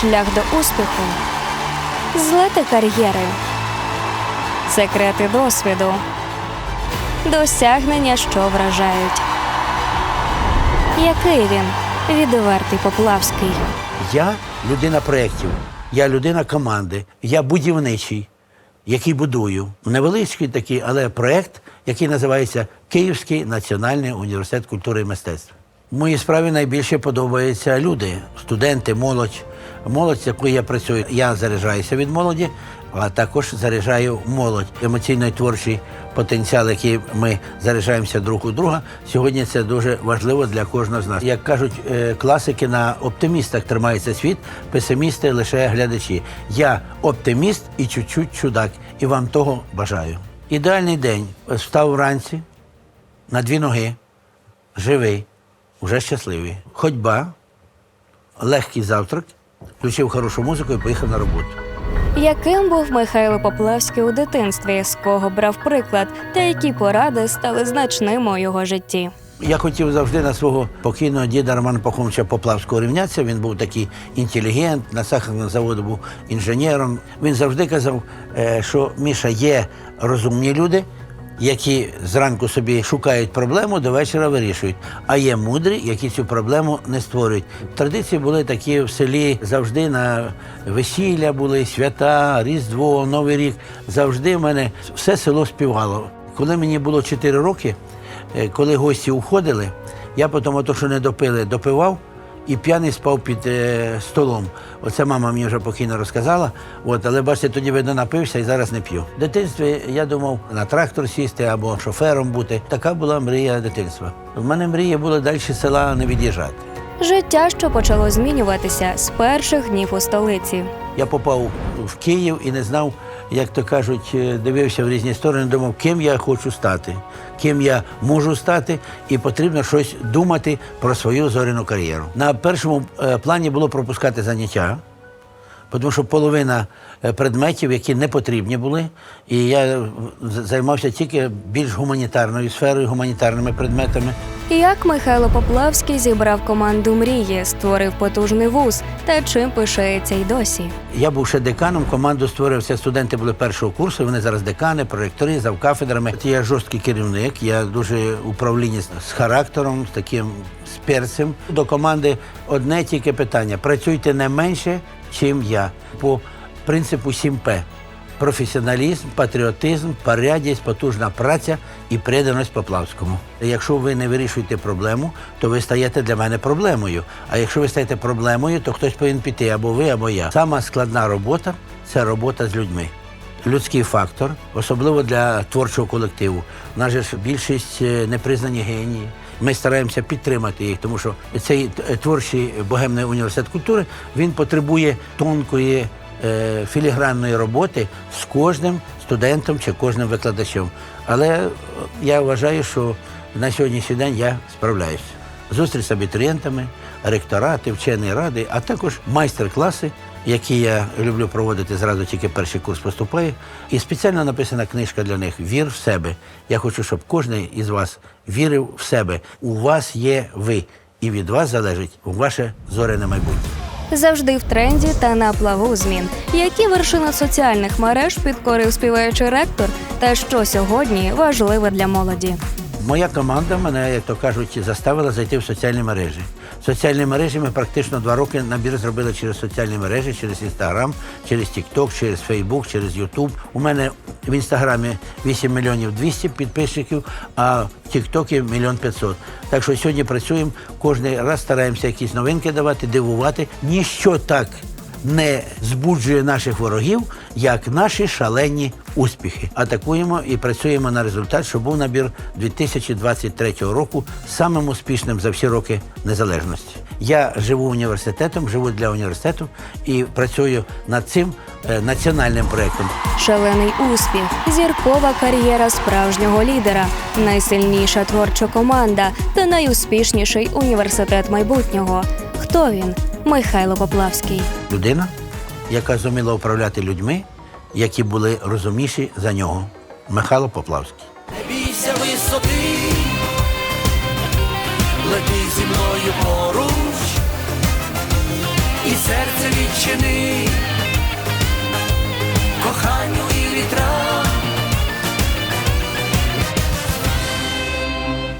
шлях до успіху, злети кар'єри, секрети досвіду, досягнення, що вражають. Який він відвертий Поплавський? Я людина проєктів, я людина команди, я будівничий, який будую. Невеличкий такий, але проєкт, який називається Київський національний університет культури і мистецтв. В моїй справі найбільше подобаються люди, студенти, молодь. Молодь, з якою я працюю, я заряджаюся від молоді, а також заряджаю молодь. Емоційний творчий потенціал, який ми заряджаємося друг у друга. Сьогодні це дуже важливо для кожного з нас. Як кажуть е, класики, на оптимістах тримається світ, песимісти лише глядачі. Я оптиміст і чуть-чуть чудак, і вам того бажаю. Ідеальний день. Встав вранці на дві ноги, живий, вже щасливий. Ходьба, легкий завтрак, включив хорошу музику і поїхав на роботу. Яким був Михайло Поплавський у дитинстві, з кого брав приклад, та які поради стали значними у його житті? Я хотів завжди на свого покійного діда Романа Пахомовича Поплавського рівнятися. Він був такий інтелігент, на сахарному заводі був інженером. Він завжди казав, е, що Міша є розумні люди, які зранку собі шукають проблему, до вечора вирішують. А є мудрі, які цю проблему не створюють. Традиції були такі в селі завжди на весілля були, свята, Різдво, Новий рік. Завжди в мене все село співало. Коли мені було 4 роки, е, коли гості уходили, я потім ото, що не допили, допивав і п'яний спав під е, столом. Оце мама мені вже покійно розказала. От, але бачите, тоді видно напився і зараз не п'ю. В дитинстві я думав на трактор сісти або шофером бути. Така була мрія дитинства. В мене мрія була далі села не від'їжджати. Життя, що почало змінюватися з перших днів у столиці. Я попав в Київ і не знав, як то кажуть, е, дивився в різні сторони, думав, ким я хочу стати, ким я можу стати, і потрібно щось думати про свою зоряну кар'єру. На першому е, плані було пропускати заняття, тому що половина е, предметів, які не потрібні були, і я займався тільки більш гуманітарною сферою, гуманітарними предметами. Як Михайло Поплавський зібрав команду мрії, створив потужний вуз та чим пишається й досі. Я був ще деканом, команду створився. Студенти були першого курсу. Вони зараз декани, проректори, завкафедрами. Я жорсткий керівник, я дуже управління з характером, з таким з перцем. До команди одне тільки питання: працюйте не менше, чим я. По принципу 7П. Професіоналізм, патріотизм, порядність, потужна праця і преданість Поплавському. Якщо ви не вирішуєте проблему, то ви стаєте для мене проблемою. А якщо ви стаєте проблемою, то хтось повинен піти або ви, або я. Сама складна робота це робота з людьми. Людський фактор, особливо для творчого колективу. У нас же більшість е, непризнані генії. Ми стараємося підтримати їх, тому що цей е, творчий богемний університет культури він потребує тонкої е, філігранної роботи з кожним студентом чи кожним викладачем. Але е, я вважаю, що на сьогоднішній день я справляюся. Зустріч з абітурієнтами, ректорати, вчені ради, а також майстер-класи, які я люблю проводити зразу тільки перший курс поступаю. І спеціально написана книжка для них Вір в себе. Я хочу, щоб кожен із вас вірив в себе. У вас є ви, і від вас залежить ваше зоряне майбутнє. Завжди в тренді та на плаву змін. Які вершини соціальних мереж підкорив співаючий ректор, та що сьогодні важливе для молоді? Моя команда мене, як то кажуть, заставила зайти в соціальні мережі. Соціальні мережі ми практично два роки набір зробили через соціальні мережі, через Інстаграм, через Тікток, через Фейсбук, через Ютуб. У мене в інстаграмі 8 мільйонів 200 підписчиків, а в Тіктокі мільйон 500. Так що сьогодні працюємо, кожен раз стараємося якісь новинки давати, дивувати. Ніщо так не збуджує наших ворогів, як наші шалені успіхи. Атакуємо і працюємо на результат, щоб був набір 2023 року самим успішним за всі роки незалежності. Я живу університетом, живу для університету і працюю над цим е, національним проєктом. Шалений успіх, зіркова кар'єра справжнього лідера, найсильніша творча команда та найуспішніший університет майбутнього. Хто він? Михайло Поплавський. Людина, яка зуміла управляти людьми, які були розумніші за нього. Михайло Поплавський. Не бійся висоти, лети зі мною поруч, і серце відчини, коханню і вітра.